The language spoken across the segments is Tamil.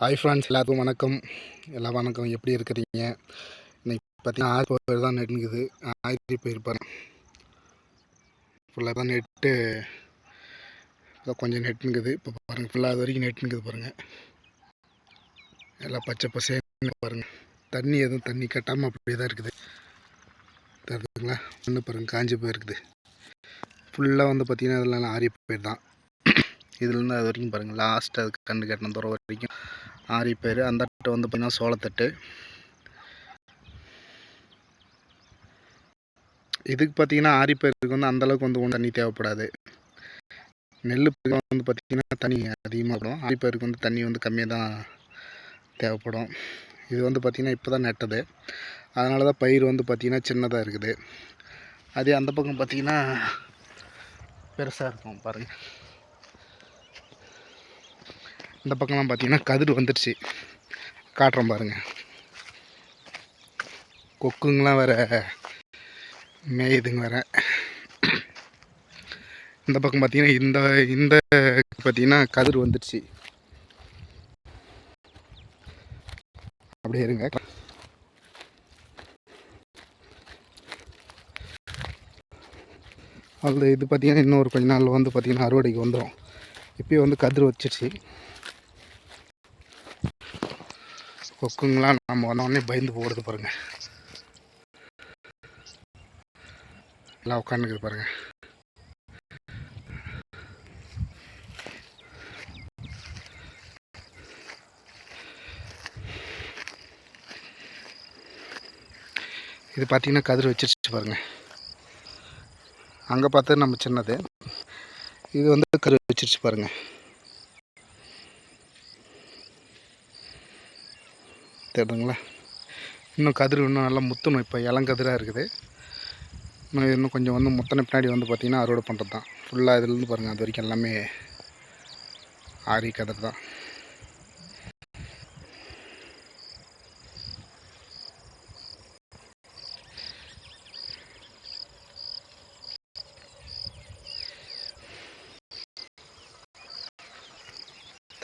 ஹாய் ஃப்ரெண்ட்ஸ் எல்லாத்துக்கும் வணக்கம். எல்லா வணக்கம். எப்படி இருக்கிறீங்க? இன்னைக்கு பார்த்தீங்கன்னா ஆறு பேர் தான் நெட்டுங்குது ஆயிரத்தி பேர் ஃபுல்லாக தான் நெட்டு இப்போ கொஞ்சம் நெட்டுங்குது இப்போ பாருங்கள் ஃபுல்லாக அது வரைக்கும் நெட்டுங்குது பாருங்கள் எல்லாம் பச்சை பசேன்னு பாருங்கள் தண்ணி எதுவும் தண்ணி கட்டாமல் அப்படியே தான் இருக்குது. தருதுங்களா ஒன்று பாருங்கள் காஞ்சி போயிருக்குது. ஃபுல்லாக வந்து பார்த்திங்கன்னா இதெல்லாம் ஆரிய பேர் தான் இதுலேருந்து அது வரைக்கும் பாருங்கள் லாஸ்ட் அது கண்டு கட்டின தூரம் வரைக்கும் ஆறி பேர். அந்த தட்டு வந்து பார்த்திங்கன்னா சோளத்தட்டு இதுக்கு பார்த்தீங்கன்னா ஆரி பேருக்கு வந்து அந்தளவுக்கு வந்து ஒன்றும் தண்ணி தேவைப்படாது. நெல் பயிருக்கு வந்து பார்த்திங்கன்னா தண்ணி அதிகமாக படும். ஆரிப்பயிருக்கு வந்து தண்ணி வந்து கம்மியாக தான் தேவைப்படும். இது வந்து பார்த்திங்கன்னா இப்போ தான் நட்டது. அதனால தான் பயிர் வந்து பார்த்திங்கன்னா சின்னதாக இருக்குது. அதே அந்த பக்கம் பார்த்திங்கன்னா பெருசாக இருக்கும் பாருங்கள் இந்த பக்கம்லாம் பார்த்தீங்கன்னா கதிர் வந்துடுச்சு. காட்டுறோம் பாருங்கள் கொக்குங்கெலாம் வேற மேயுதுங்க வேற. இந்த பக்கம் பார்த்தீங்கன்னா இந்த இந்த பார்த்தீங்கன்னா கதிர் வந்துடுச்சு. அப்படியே இருங்க. அது இது பார்த்தீங்கன்னா இன்னொரு கொஞ்ச நாள் வந்து பார்த்தீங்கன்னா அறுவடைக்கு வந்துடும் இப்போயே வந்து கதிர் வச்சிருச்சு. கொக்குங்களாம் நம்ம வந்தோடனே பயந்து போடுது பாருங்க. எல்லாம் உட்காந்துக்குது பாருங்க. இது பார்த்தீங்கன்னா கதிர் வச்சிருச்சு பாருங்கள் அங்கே பார்த்தது நம்ம சின்னது. இது வந்து கரு வச்சிருச்சு பாருங்கள் தெரியுதுங்களா இன்னும் கதிர் இன்னும் நல்லா முத்தணும். இப்போ இளங்கதிராக இருக்குது. இன்னும் இன்னும் கொஞ்சம் வந்து முத்தனை பின்னாடி வந்து பார்த்திங்கன்னா அறுவடை பண்ணுறது தான் ஃபுல்லாக இதுலேருந்து பாருங்கள் அது வரைக்கும் எல்லாமே ஆரி கதிர் தான்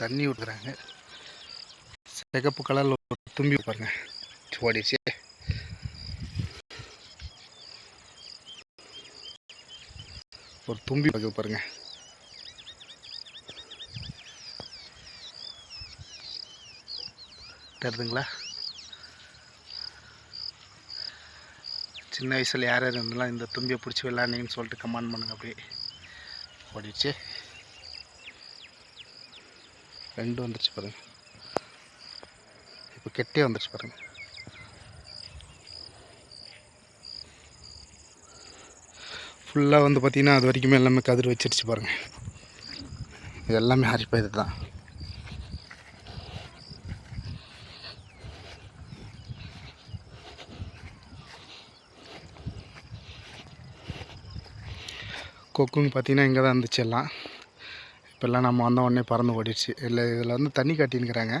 தண்ணி விட்டுறாங்க சிகப்பு கலரில் தும்பி பாருங்க. ஓடிடுச்சு ஒரு தும்பி பார்க்க பாருங்க. தெரியுதுங்களா சின்ன வயசில் யார் யார் இருந்தாலும் இந்த தும்பியை பிடிச்சி விளாண்டிங்கன்னு சொல்லிட்டு கமெண்ட் பண்ணுங்க அப்படியே. ஓடிடுச்சு. ரெண்டு வந்துருச்சு பாருங்கள் இப்போ கெட்டே வந்துடுச்சு பாருங்கள் ஃபுல்லாக வந்து பார்த்திங்கன்னா அது வரைக்குமே எல்லாமே கதிர் வச்சிருச்சு பாருங்கள் இது எல்லாமே ஹரிப்பா இது தான். கொக்குங்க பார்த்தீங்கன்னா இங்கே தான் இருந்துச்சு எல்லாம். இப்போல்லாம் நம்ம வந்த உடனே பறந்து ஓடிடுச்சு. இல்லை இதில் வந்து தண்ணி காட்டின்னுக்கிறாங்க.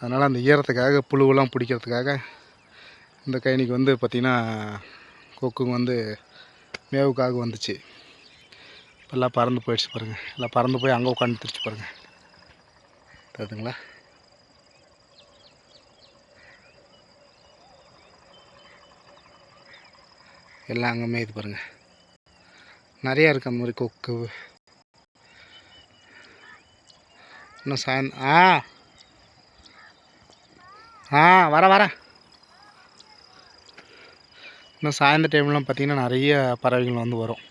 அதனால் அந்த ஈரத்துக்காக புழுவெல்லாம் பிடிக்கிறதுக்காக இந்த கைனிக்கு வந்து பார்த்திங்கன்னா கொக்குங்க வந்து மேவுக்காக வந்துச்சு. எல்லாம் பறந்து போயிடுச்சு பாருங்கள் எல்லாம் பறந்து போய் அங்கே உட்காந்து திருச்சு பாருங்கள் தருதுங்களா எல்லாம் அங்கே மேயுது பாருங்கள் நிறையா இருக்கு அந்த மாதிரி கொக்கு. இன்னும் சாயந்தரம் ஆ! ஆ வர வர. இன்னும் சாயந்தர டைம்லாம் பார்த்தீங்கன்னா நிறைய பறவைகள் வந்து வரும்.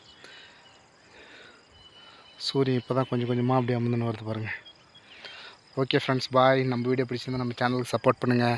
சூரியன் இப்போ தான் கொஞ்சம் கொஞ்சமாக அப்படியே அமர்ந்துன்னு வருது பாருங்கள் ஓகே ஃப்ரெண்ட்ஸ் பாய் நம்ம வீடியோ பிடிச்சிருந்தா நம்ம சேனலுக்கு சப்போர்ட் பண்ணுங்கள்